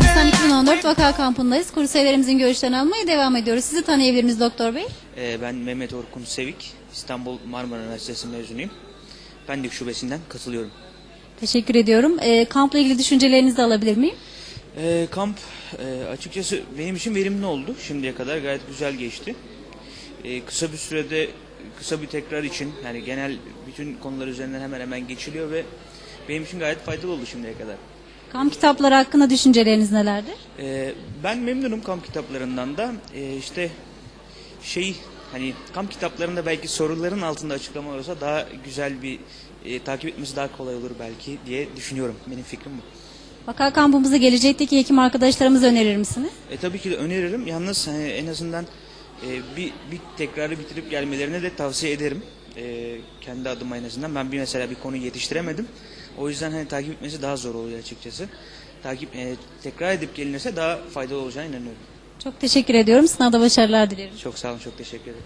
Nisan 2014 vaka kampındayız. Kursevlerimizin görüşlerini almaya devam ediyoruz. Sizi tanıyabilir miyiz doktor bey? Ee, Ben Mehmet Orkun Sevik, İstanbul Marmara Üniversitesi mezunuyum. Pendik Şubesi'nden katılıyorum. Teşekkür ediyorum. Ee, kampla ilgili düşüncelerinizi alabilir miyim? Ee, kamp e, açıkçası benim için verimli oldu şimdiye kadar gayet güzel geçti. Ee, kısa bir sürede kısa bir tekrar için yani genel bütün konular üzerinden hemen hemen geçiliyor ve benim için gayet faydalı oldu şimdiye kadar. Kamp kitapları hakkında düşünceleriniz nelerdir? Ee, ben memnunum kamp kitaplarından da Ee, işte şey hani kamp kitaplarında belki soruların altında açıklama olursa daha güzel bir e, takip etmesi daha kolay olur belki diye düşünüyorum. Benim fikrim bu. Vaka kampımızı gelecekteki hekim arkadaşlarımıza önerir misiniz? E, tabii ki de öneririm. Yalnız hani, en azından e, bir, bir tekrarı bitirip gelmelerini de tavsiye ederim. E, kendi adıma en azından. Ben bir mesela bir konuyu yetiştiremedim. O yüzden hani takip etmesi daha zor oluyor açıkçası. Takip e, tekrar edip gelinirse daha faydalı olacağına inanıyorum. Çok teşekkür ediyorum. Sınavda başarılar dilerim. Çok sağ olun, çok teşekkür ederim.